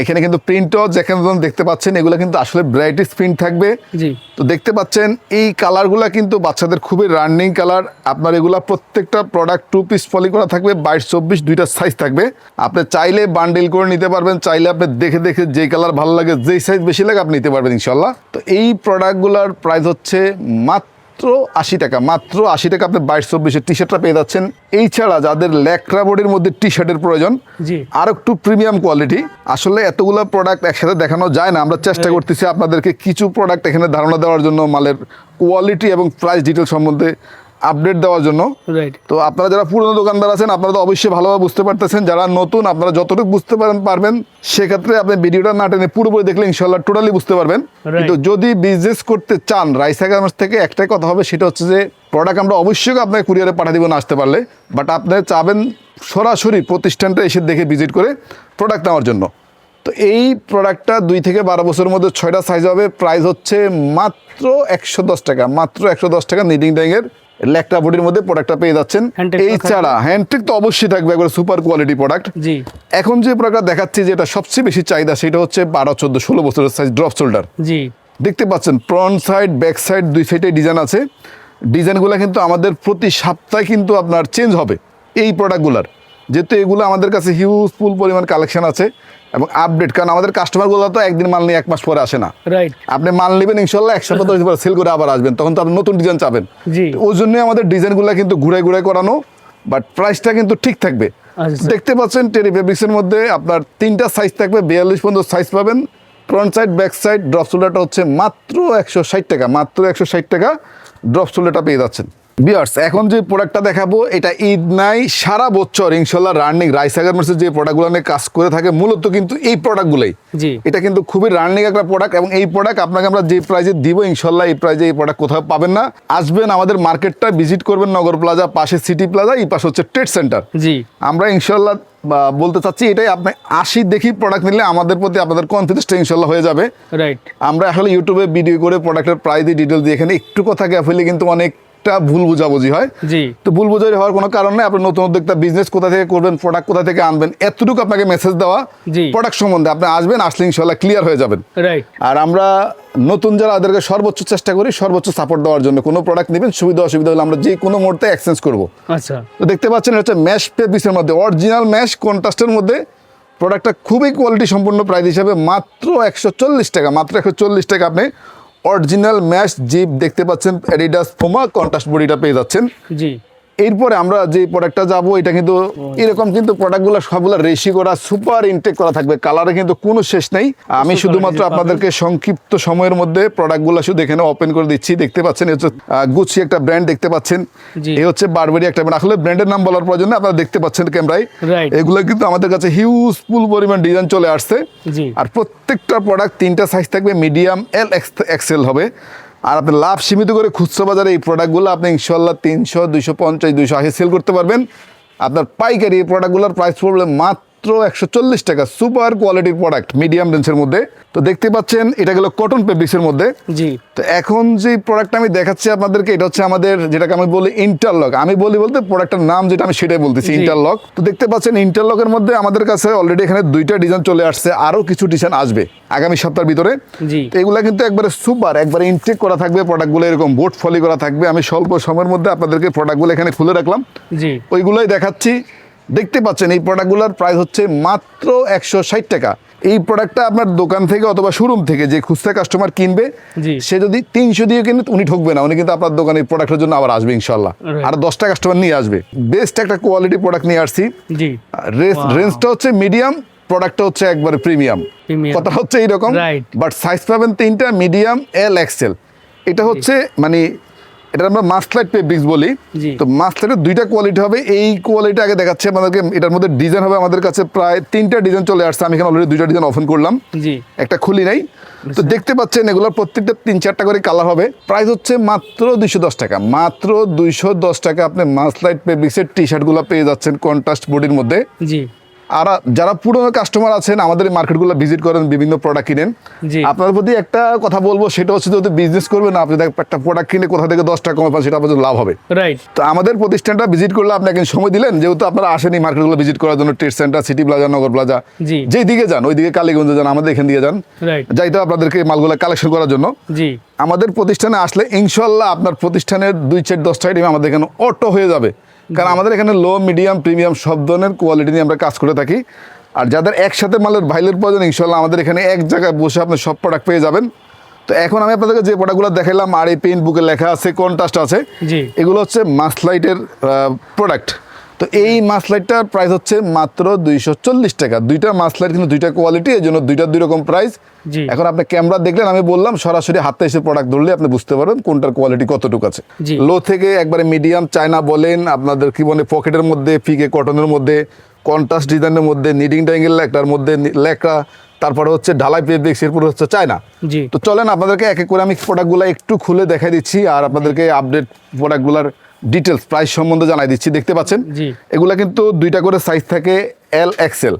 এখানে কিন্তু প্রিন্টও জন দেখতে পাচ্ছেন এগুলো কিন্তু আসলে ভ্যারাইটিস প্রিন্ট থাকবে। তো দেখতে পাচ্ছেন এই কালারগুলো কিন্তু বাচ্চাদের খুবই রানিং কালার আপনার এগুলা প্রত্যেকটা প্রোডাক্ট টু পিস পলি করা থাকবে বাইশ চব্বিশ দুইটা সাইজ থাকবে। আপনি চাইলে বান্ডিল করে নিতে পারবেন চাইলে আপনি দেখে দেখে যেই কালার ভালো লাগে যেই সাইজ বেশি লাগে আপনি নিতে পারবেন ইনশাল্লাহ তো এই প্রোডাক্টগুলোর প্রাইস হচ্ছে মাত্র আশি টাকা মাত্র আশি টাকা আপনি বাইশ চব্বিশের টি শার্টটা পেয়ে যাচ্ছেন। এই ছাড়া যাদের ল্যাকড়া বোর্ডের মধ্যে টি শার্টের প্রয়োজন আর একটু প্রিমিয়াম কোয়ালিটি আসলে এতগুলো প্রোডাক্ট একসাথে দেখানো যায় না। আমরা চেষ্টা করতেছি আপনাদেরকে কিছু প্রোডাক্ট এখানে ধারণা দেওয়ার জন্য মালের কোয়ালিটি এবং প্রাইস ডিটেল সম্বন্ধে আপডেট দেওয়ার জন্য। তো আপনারা যারা পুরনো দোকানদার আছেন আপনারা তো অবশ্যই ভালোভাবে বুঝতে পারতেছেন। যারা নতুন আপনারা যতটুকু বুঝতে পারেন পারবেন সেক্ষেত্রে আপনি ভিডিওটা না টেনে পুরোপুরি দেখলে ইনশাল্লাহ টোটালি বুঝতে পারবেন। কিন্তু যদি বিজনেস করতে চান রাইসা গার্মেন্টস থেকে একটাই কথা হবে সেটা হচ্ছে যে প্রোডাক্ট আমরা অবশ্যই আপনাকে কুরিয়ারে পাঠিয়ে দিব না আসতে পারলে। বাট আপনি চাবেন সরাসরি প্রতিষ্ঠানটা এসে দেখে ভিজিট করে প্রোডাক্ট নেওয়ার জন্য। তো এই প্রোডাক্টটা দুই থেকে বারো বছরের মধ্যে ছয়টা সাইজ হবে। প্রাইস হচ্ছে মাত্র একশো দশ টাকা মাত্র একশো দশ টাকা নিডিং ট্যাঙ্গের ল্যাকটা বডির মধ্যে প্রোডাক্টটা পেয়ে যাচ্ছেন। এই ছাড়া হ্যান্ডটেক তো অবশ্যই থাকবে একবার সুপার কোয়ালিটি প্রোডাক্ট জি। এখন যে প্রোডাক্ট দেখাচ্ছি যেটা সবচেয়ে বেশি চাহিদা সেটা হচ্ছে বারো চোদ্দ ষোলো বছরের সাইজ ড্রপ শোল্ডার জি। দেখতে পাচ্ছেন ফ্রন্ট সাইড ব্যাক সাইড দুই সাইডে ডিজাইন আছে। ডিজাইনগুলো কিন্তু আমাদের প্রতি সপ্তাহে কিন্তু আপনার চেঞ্জ হবে। এই প্রোডাক্টগুলোর যেহেতু এগুলো আমাদের কাছে হিউজ ফুল পরিমাণ কালেকশন আছে এবং আপডেট কারণ আমাদের কাস্টমারগুলো তো একদিন মাল নিয়ে এক মাস পরে আসে না। রাইট আপনি মাল নেবেন ইনশাল্লাহ এক সপ্তাহ দশ সেল করে আবার আসবেন তখন তো আপনি নতুন ডিজাইন চাবেন। জি। ওই জন্যই আমাদের ডিজাইনগুলো কিন্তু ঘুরে ঘুরে করানো বাট প্রাইসটা কিন্তু ঠিক থাকবে। আচ্ছা। দেখতে পাচ্ছেন টেরি ফেব্রিক্সের মধ্যে আপনার তিনটা সাইজ থাকবে বিয়াল্লিশ পর্যন্ত সাইজ পাবেন। Front side back side drop শোল্ডারটা হচ্ছে মাত্র একশো ষাট টাকা মাত্র একশো ষাট টাকা ড্রপ শোল্ডারটা পেয়ে যাচ্ছেন। বিয়ার্স এখন যে প্রোডাক্টটা দেখাবো এটা ঈদ নাই সারা বছর ইনশাল্লাহ রানিং রাইসা গার্মেন্টসের যে প্রোডাক্টগুলো নিয়ে কাজ করে থাকে মূলত কিন্তু এই প্রোডাক্টগুলোই জি। এটা কিন্তু খুবই রানিং একটা প্রোডাক্ট এবং এই প্রোডাক্ট আপনাকে আমরা যে প্রাইজে দিব ইনশাল্লাহ এই প্রাইজে এই প্রোডাক্ট কোথাও পাবেন না। আসবেন আমাদের মার্কেটটা ভিজিট করবেন নগর প্লাজা পাশে সিটি প্লাজা এই পাশে হচ্ছে ট্রেড সেন্টার জি। আমরা ইনশাল্লাহ বলতে চাচ্ছি এটাই আপনি আশি দেখি প্রোডাক্ট নিলে আমাদের প্রতি আপনাদের কনফিডেন্সটা ইনশাল্লাহ হয়ে যাবে। রাইট আমরা আসলে ইউটিউবে ভিডিও করে প্রোডাক্টের প্রাইস দিয়ে ডিটেল দিয়ে এখানে একটু কথা গ্যাপ হলে কিন্তু অনেকটা ভুল বোঝাবুঝি হয়। জি। তো ভুল বোঝাবুঝি হওয়ার কোনো কারণ নেই। আপনি নতুন উদ্যোক্তা বিজনেস কোথা থেকে করবেন প্রোডাক্ট কোথা থেকে আনবেন এতটুকু আপনাকে মেসেজ দেওয়া। জি। প্রোডাক্ট সম্বন্ধে আপনি আসবেন আসলে ইনশাল্লাহ ক্লিয়ার হয়ে যাবেন। রাইট আর আমরা নতুন যারা ওদেরকে সর্বোচ্চ চেষ্টা করি সর্বোচ্চ সাপোর্ট দেওয়ার জন্য কোনো প্রোডাক্ট নেবেন সুবিধা অসুবিধা হলে আমরা যে কোনো মুহূর্তে এক্সচেঞ্জ করব। আচ্ছা। তো দেখতে পাচ্ছেন হচ্ছে ম্যাশ পেপিসের মধ্যে অরিজিনাল ম্যাশ কন্ট্রাস্টের মধ্যে প্রোডাক্টটা খুবই কোয়ালিটি সম্পূর্ণ প্রাইস হিসাবে মাত্র একশো চল্লিশ টাকা মাত্র একশো চল্লিশ টাকা আপনি অরিজিনাল ম্যাশ জিপ দেখতে পাচ্ছেন অ্যাডিডাস ফোমা কন্ট্রাস্ট বডিটা পেয়ে যাচ্ছেন। জি। এরপরে আমরা যে প্রোডাক্টটা যাব এটা কিন্তু এরকম কিন্তু প্রোডাক্টগুলো সবগুলো রেশি করা সুপার ইনটেক করা থাকবে। কালারে কিন্তু কোনো শেষ নেই। আমি শুধুমাত্র আপনাদেরকে সংক্ষিপ্ত সময়ের মধ্যে প্রোডাক্টগুলো শুধু এখানে ওপেন করে দিচ্ছি। দেখতে পাচ্ছেন এই হচ্ছে গুচি একটা ব্র্যান্ড দেখতে পাচ্ছেন। এই হচ্ছে বারবেরি একটা ব্র্যান্ড আসলে ব্র্যান্ডের নাম বলার প্রয়োজন আপনারা দেখতে পাচ্ছেন ক্যামেরায়. এগুলো কিন্তু আমাদের কাছে হিউজ ফুল পরিমাণ ডিজাইন চলে আসছে। আর প্রত্যেকটা প্রোডাক্ট তিনটা সাইজ থাকবে মিডিয়াম এল এক্সেল হবে। আর আপনি লাভ সীমিত করে খুচরো বাজারে এই প্রোডাক্টগুলো আপনি ইনশাল্লাহ তিনশো দুশো পঞ্চাশ দুশো আশি সেল করতে পারবেন। আপনার পাইকারি এই প্রোডাক্টগুলোর প্রাইস পড়বে মাত্র একশো চল্লিশ টাকা সুপার কোয়ালিটির প্রোডাক্ট মিডিয়াম রেঞ্জের মধ্যে। তো দেখতে পাচ্ছেন এটা গেলো কটন ফেব্রিক্সের মধ্যে। জি। তো এখন যে প্রোডাক্টটা আমি দেখাচ্ছি আপনাদেরকে এটা হচ্ছে আমাদের যেটাকে আমি বলি ইন্টারলক আমি বলি বলতে প্রোডাক্টের নাম যেটা আমি সেটাই বলতেছি ইন্টারলক তো দেখতে পাচ্ছেন ইন্টারলকের মধ্যে আমাদের কাছে অলরেডি এখানে দুইটা ডিজাইন চলে আসছে আরও কিছু ডিজাইন আসবে আগামী সপ্তাহের ভিতরে। জি। তো এগুলা কিন্তু একবারে সুপার একবারে ইনটেক করা থাকবে প্রোডাক্টগুলো এরকম বোর্ড ফলি করা থাকবে। আমি স্বল্প সময়ের মধ্যে আপনাদেরকে প্রোডাক্টগুলো এখানে খুলে রাখলাম। জি। ওইগুলোই দেখাচ্ছি। দেখতে পাচ্ছেন এই প্রোডাক্টগুলোর প্রাইস হচ্ছে মাত্র একশো ষাট টাকা। এই প্রোডাক্টটা আপনার দোকান থেকে অথবা শোরুম থেকে যে খুচরা কাস্টমার কিনবে সে যদি তিনশো দিয়ে কিনে উনি ঠকবে না। উনি কিন্তু আপনার দোকানে প্রোডাক্টের জন্য আবার আসবে ইনশাল্লাহ আর দশটা কাস্টমার নিয়ে আসবে। বেস্ট একটা কোয়ালিটি প্রোডাক্ট নিয়ে আসছি। রেঞ্জটা হচ্ছে মিডিয়াম প্রোডাক্টটা হচ্ছে একবারে প্রিমিয়াম কথা হচ্ছে এইরকম। বাট সাইজ পাবেন তিনটা মিডিয়াম এল এক্সেল এটা হচ্ছে মানে এটা আমরা মাস্টলাইট ফেব্রিক্স বলি। তো মাস্টলাইটের দুইটা কোয়ালিটি হবে। এই কোয়ালিটি আগে দেখাচ্ছে আমাদেরকে এটার মধ্যে ডিজাইন হবে আমাদের কাছে প্রায় তিনটা ডিজাইন চলে আসছে। আমি এখানে অলরেডি দুইটা ডিজাইন ওপেন করলাম। একটা খুলি নাই। তো দেখতে পাচ্ছেন এগুলোর প্রত্যেকটা তিন চারটা করে কালার হবে। প্রাইস হচ্ছে মাত্র দুইশো দশ টাকা। মাত্র দুইশো দশ টাকা আপনি মাসলাইট ফেব্রিক্সের টি শার্টগুলো পেয়ে যাচ্ছেন কন্ট্রাস্ট বডির মধ্যে। আর যারা পুরনো কাস্টমার আছেন আমাদের মার্কেটগুলো ভিজিট করেন বিভিন্ন প্রোডাক্ট কিনেন আপনার প্রতি একটা কথা বলব সেটা হচ্ছে যদি বিজনেস করবেন আপনি একটা প্রোডাক্ট কিনে কোথা থেকে দশ টাকা কমে পান সেটা আপনার লাভ হবে। রাইট তো আমাদের প্রতিষ্ঠানটা ভিজিট করলে আপনি একদিন সময় দিলেন যেহেতু আপনারা আসেনি মার্কেটগুলো ভিজিট করার জন্য trade centre city plaza Nagar plaza যেই দিকে যান ওইদিকে কালীগঞ্জে যান আমাদের এখান দিয়ে যান। যাইতে আপনাদেরকে মালগুলো কালেকশন করার জন্য। আমাদের প্রতিষ্ঠানে আসলে ইনশাল্লাহ আপনার প্রতিষ্ঠানের দুই চার দশটা আইটেম আমাদের এখানে অটো হয়ে যাবে। কারণ আমাদের এখানে লো মিডিয়াম প্রিমিয়াম সব ধরনের কোয়ালিটি নিয়ে আমরা কাজ করে থাকি। আর যাদের একসাথে মালের ভাইলের প্রয়োজন ইনশাল্লাহ আমাদের এখানে এক জায়গায় বসে আপনি সব প্রোডাক্ট পেয়ে যাবেন। তো এখন আমি আপনাদেরকে যে প্রোডাক্টগুলো দেখালাম আর এই পেন বুকে লেখা আছে কন্ট্রাস্ট আছে এগুলো হচ্ছে মাসলাইটের প্রোডাক্ট তো এই মাসলাইটটার প্রাইস হচ্ছে মাত্র দুইশো চল্লিশ টাকা। দুইটা মাসলাইট কিন্তু দুইটা কোয়ালিটি এই জন্য দুইটা দুই রকম প্রাইস এখন আপনি ক্যামেরা দেখলেন আমি বললাম সরাসরি হাতে এসে প্রোডাক্ট ধরলে আপনি বুঝতে পারবেন কোনটার কোয়ালিটি কতটুকু আছে। লো থেকে একবারে মিডিয়াম চায়না বলেন আপনাদের কি বলে পকেটের মধ্যে ফিকে কটনের মধ্যে কন্ট্রাস্ট ডিজাইনের মধ্যে নিডিং ট্যাঙ্গেল লেকটার মধ্যে লেকড়া তারপরে হচ্ছে ঢালাই ফেব্রিক্স এরপরে হচ্ছে চায়না তো চলেন আপনাদেরকে এক এক করে আমি প্রোডাক্টগুলো একটু খুলে দেখাই দিচ্ছি আর আপনাদেরকে আপডেট প্রোডাক্টগুলোর ডিটেলস প্রাইস সম্বন্ধে জানাই দিচ্ছি দেখতে পাচ্ছেন। এগুলা কিন্তু দুইটা করে সাইজ থাকে এল এক্সেল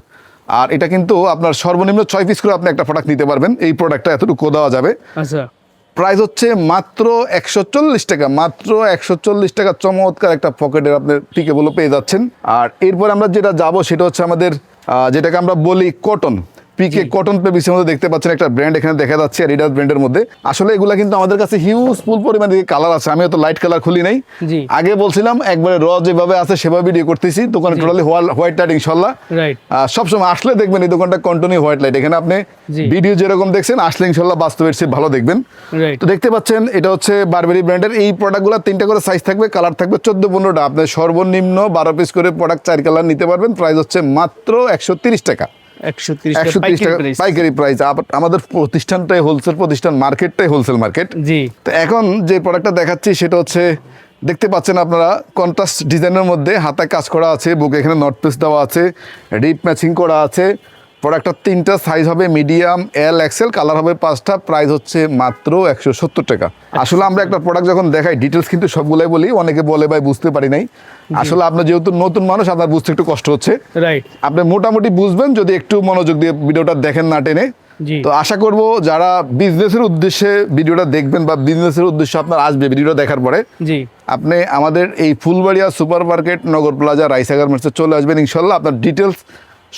আর এটা কিন্তু আপনার সর্বনিম্ন ছয় পিস করে আপনি একটা প্রোডাক্ট নিতে পারবেন। এই প্রোডাক্টটা এতটুকু দেওয়া যাবে। আচ্ছা। প্রাইস হচ্ছে মাত্র একশো চল্লিশ টাকা। মাত্র একশো চল্লিশ টাকা চমৎকার একটা পকেটের আপনি পিকে বলে পেয়ে যাচ্ছেন। আর এরপর আমরা যেটা যাব সেটা হচ্ছে আমাদের যেটাকে আমরা বলি কটন পিকে কটন পেবিসের মধ্যে দেখতে পাচ্ছেন একটা ব্র্যান্ড এখানে দেখা যাচ্ছে অ্যাডিডাস ব্র্যান্ডের মধ্যে। আসলে এগুলা কিন্তু আমাদের কাছে হিউজ ফুল পরিমাণে কালার আছে। আমি তো লাইট কালার খুলি নাই। আগে বলছিলাম একবারে র যেভাবে আছে সেভাবে ভিডিও করতেছি। দোকানে টোটালি হোয়াইট লাইট ইনশাল্লাহ সবসময় আসলে দেখবেন এই দোকানটা কন্টিনিউ হোয়াইট লাইট এখানে আপনি ভিডিও যেরকম দেখছেন আসলে ইনশাল্লাহ বাস্তবের চেয়ে ভালো দেখবেন। তো দেখতে পাচ্ছেন এটা হচ্ছে বারবেরি ব্র্যান্ডের এই প্রোডাক্টগুলো তিনটা করে সাইজ থাকবে কালার থাকবে চোদ্দ পনেরোটা। আপনি সর্বনিম্ন বারো পিস করে প্রোডাক্ট চার কালার নিতে পারবেন। প্রাইস হচ্ছে মাত্র একশো তিরিশ টাকা। পাইকারি প্রাইস আমাদের প্রতিষ্ঠানটাই হোলসেল প্রতিষ্ঠান মার্কেটটাই হোলসেল মার্কেট জি। তো এখন যে প্রোডাক্টটা দেখাচ্ছি সেটা হচ্ছে দেখতে পাচ্ছেন আপনারা কন্ট্রাস্ট ডিজাইনের মধ্যে হাতায় কাজ করা আছে বুকে এখানে নট পিস দেওয়া আছে রিপ ম্যাচিং করা আছে প্রোডাক্টটার তিনটা সাইজ হবে মিডিয়াম এল এক্সেল কালার হবে পাঁচটা প্রাইস হচ্ছে মাত্র একশো সত্তর টাকা। আসলে আমরা একটা প্রোডাক্ট যখন দেখাই ডিটেলস কিন্তু সবগুলাই বলি অনেকে বলে ভাই বুঝতে পারি নাই। আসলে আপনার যেহেতু নতুন মানুষ আপনার বুঝতে একটু কষ্ট হচ্ছে। রাইট আপনি মোটামুটি বুঝবেন যদি একটু মনোযোগ দিয়ে ভিডিওটা দেখেন না টেনে। তো আশা করব যারা বিজনেসের উদ্দেশ্যে ভিডিওটা দেখবেন বা বিজনেসের উদ্দেশ্যে আপনার আসবে ভিডিওটা দেখার পরে জি। আপনি আমাদের এই Fulbaria super market Nagar plaza Raisa গার্মেন্টসে চলে আসবেন। ইনশাল্লাহ আপনার ডিটেলস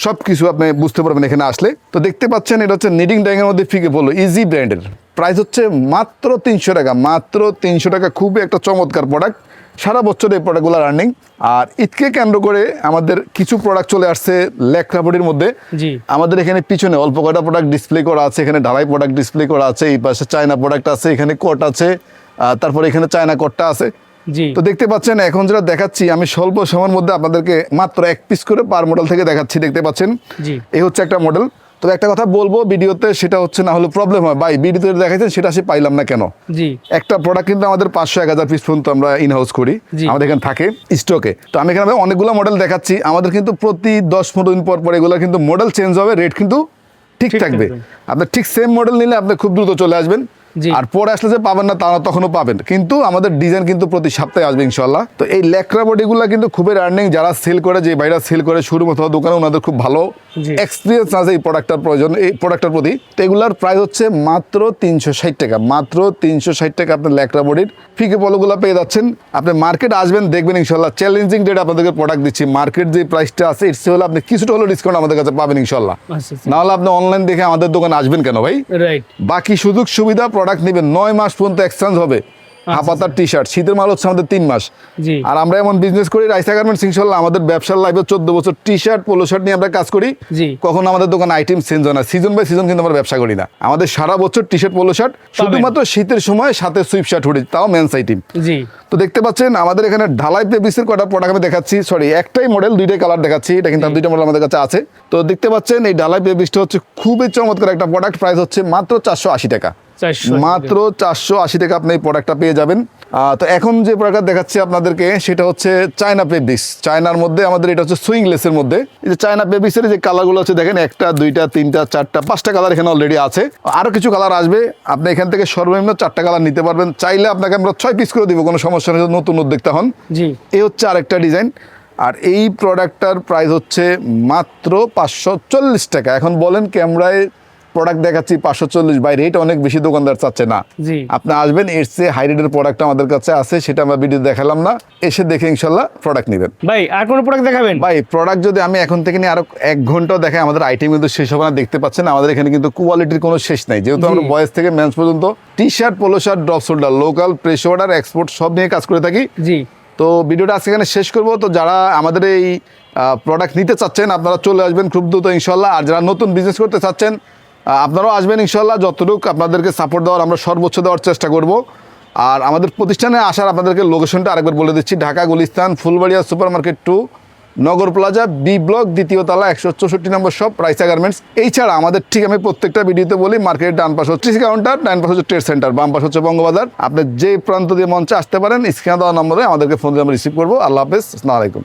সব কিছু আপনি বুঝতে পারবেন এখানে আসলে। তো দেখতে পাচ্ছেন এটা হচ্ছে নিডিং ড্যাঙের মধ্যে ফিকে বলল ইজি ব্র্যান্ডের প্রাইস হচ্ছে মাত্র তিনশো টাকা মাত্র তিনশো টাকা। খুবই একটা চমৎকার প্রোডাক্ট সারা বছর এই প্রোডাক্টগুলো রানিং আর ঈদকে কেন্দ্র করে আমাদের কিছু প্রোডাক্ট চলে আসছে লেখাপড়ির মধ্যে। আমাদের এখানে পিছনে অল্প কয়টা প্রোডাক্ট ডিসপ্লে করা আছে। এখানে ঢালাই প্রোডাক্ট ডিসপ্লে করা আছে। এই পাশে চায়না প্রোডাক্ট আছে এখানে কোট আছে। তারপরে এখানে চায়না কোটটা আছে। তো দেখতে পাচ্ছেন এখন যেটা দেখাচ্ছি আমি স্বল্প সময়ের মধ্যে আপনাদেরকে মাত্র এক পিস করে পার মডেল থেকে দেখাচ্ছি দেখতে পাচ্ছেন? এই হচ্ছে একটা মডেল তবে একটা কথা বলব ভিডিওতে সেটা হচ্ছে না হলে প্রবলেম হয়। ভাই ভিডিওতে দেখাচ্ছেন সেটা সে পাইলাম না কেন? জি। একটা প্রোডাক্ট কিন্তু আমাদের পাঁচশো এক হাজার পিস পর্যন্ত আমরা ইন হাউস করি আমাদের এখানে থাকে স্টকে তো আমি এখানে অনেকগুলো মডেল দেখাচ্ছি। আমাদের কিন্তু প্রতি দশ পনেরো দিন পর পর এগুলো কিন্তু মডেল চেঞ্জ হবে রেট কিন্তু ঠিক থাকবে। থাকবে। আপনি ঠিক সেম মডেল নিলে আপনি খুব দ্রুত চলে আসবেন। আর পরে আসলে যে পাবেন না তা তখনও পাবেন। কিন্তু আমাদের ডিজাইন কিন্তু প্রতি সপ্তাহে আসবে ইনশাল্লাহ তো এই ল্যাকড়া বডিগুলো কিন্তু খুবই রানিং যারা সেল করে যে ভাইরা সেল করে শুরু মতো দোকানে ওনাদের খুব ভালো এক্সপিরিয়েন্স আছে এই প্রোডাক্টটার প্রয়োজন এই প্রোডাক্টটার প্রতি। তো এগুলার প্রাইস হচ্ছে মাত্র তিনশো ষাট টাকা মাত্র তিনশো ষাট টাকা আপনার ল্যাকড়া বডির। ফিকে পলোগুলো পেয়ে যাচ্ছেন। আপনি মার্কেট আসবেন দেখবেন ইনশাল্লাহ চ্যালেঞ্জিং ডেট আপনাদেরকে প্রোডাক্ট দিচ্ছি। মার্কেট যে প্রাইসটা আছে ইটস হলে আপনি কিছুটা হলো ডিসকাউন্ট আমাদের কাছে পাবেন ইনশাল্লাহ আচ্ছা নাহলে আপনি অনলাইন দেখে আমাদের দোকানে আসবেন কেন ভাই? বাকি সুযোগ সুবিধা প্রোডাক্ট নেবেন নয় মাস পর্যন্ত এক্সচেঞ্জ হবে। হাফাতার টি শার্ট শীতের মাল হচ্ছে আমাদের তিন মাস। আর আমরা এমন বিজনেস করি রাইসা গার্মেন্টস ইনশাল্লাহ আমাদের ব্যবসার লাইফে চোদ্দ বছর টি শার্ট পোলো শার্ট নিয়ে আমরা কাজ করি। কখন আমাদের দোকান আইটেম চেঞ্জ হয় না। সিজন বাই সিজন কিন্তু আমরা ব্যবসা করি না। আমাদের সারা বছর টি শার্ট পোলো শার্ট শুধুমাত্র শীতের সময় সাথে সুইপ শার্ট হুডি তাও মেন্স আইটেম তো দেখতে পাচ্ছেন আমাদের এখানে ঢালাই পেবিসের কটা প্রোডাক্ট আমি দেখাচ্ছি। সরি একটাই মডেল দুইটাই কালার দেখাচ্ছি। এটা কিন্তু দুইটা মডেল আমাদের কাছে আছে। তো দেখতে পাচ্ছেন এই ঢালাই পেবিসটা হচ্ছে খুবই চমৎকার একটা প্রোডাক্ট প্রাইস হচ্ছে মাত্র চারশো আশি টাকা। 480 মাত্র চারশো আশি টাকা আপনি এই প্রোডাক্টটা পেয়ে যাবেন। তো এখন যে প্রোডাক্টটা দেখাচ্ছি আপনাদেরকে সেটা হচ্ছে চায়না পেবিক্স চায়নার মধ্যে আমাদের এটা হচ্ছে সুইংলেসের মধ্যে। এই যে চায়না পেবিক্সের যে কালারগুলো আছে দেখেন একটা দুইটা তিনটা চারটা পাঁচটা কালার এখানে অলরেডি আছে। আরও কিছু কালার আসবে। আপনি এখান থেকে সর্বনিম্ন চারটা কালার নিতে পারবেন। চাইলে আপনাকে আমরা ছয় পিস করে দিব কোনো সমস্যা নেই নতুন উদ্যোক্তা হন। জি। এই হচ্ছে আরেকটা ডিজাইন আর এই প্রোডাক্টটার প্রাইস হচ্ছে মাত্র পাঁচশো চল্লিশ টাকা। এখন বলেন ক্যামেরায় প্রোডাক্ট দেখাচ্ছি পাঁচশো চল্লিশ বাই রেট অনেক বেশি দোকানদার চাচ্ছে না। আপনি আসবেন এর চেয়ে হাই রেটের প্রোডাক্ট আমাদের কাছে আছে সেটা আমরা ভিডিও দেখালাম না। এসে দেখে ইনশাল্লাহ প্রোডাক্ট নেবেন। ভাই আর কোনো প্রোডাক্ট দেখাবেন? ভাই প্রোডাক্ট যদি আমি এখন থেকে নিয়ে আরও এক ঘণ্টা দেখাই আমাদের আইটেম কিন্তু শেষ হবে না দেখতে পাচ্ছেন আমাদের এখানে কিন্তু কোয়ালিটির কোনো শেষ নাই। যেহেতু আমরা বয়স থেকে মেন্স পর্যন্ত T shirt polo shirt drop shoulder local press order export সব নিয়ে কাজ করে থাকি। জি। তো ভিডিওটা আজকে এখানে শেষ করব। তো যারা আমাদের এই প্রোডাক্ট নিতে চাচ্ছেন আপনারা চলে আসবেন খুব দ্রুত ইনশাল্লাহ। আর যারা নতুন বিজনেস করতে চাচ্ছেন আপনারাও আসবেন ইনশাল্লাহ যতটুকু আপনাদেরকে সাপোর্ট দেওয়ার আমরা সর্বোচ্চ দেওয়ার চেষ্টা করব। আর আমাদের প্রতিষ্ঠানে আসার আপনাদেরকে লোকেশনটা আরেকবার বলে দিচ্ছি। Dhaka, Gulistan, Fulbaria super market two Nagar plaza B block দ্বিতীয় তলা, একশো চৌষট্টি নম্বর সব রাইসা গার্মেন্টস এই ছাড়া আমাদের ঠিক আমি প্রত্যেকটা ভিডিওতে বলি, মার্কেটের ডান পাশে হচ্ছে কাউন্টার ডান পাশে হচ্ছে ট্রেড সেন্টার বাম পাশে হচ্ছে বঙ্গবাজার। আপনি যে প্রান্ত দিয়ে মঞ্চে আসতে পারেন, স্ক্রিনে দেওয়া নম্বরে আমাদেরকে ফোন দিয়ে আমরা রিসিভ করব। আল্লাহ হাফেজ, আসসালামু আলাইকুম।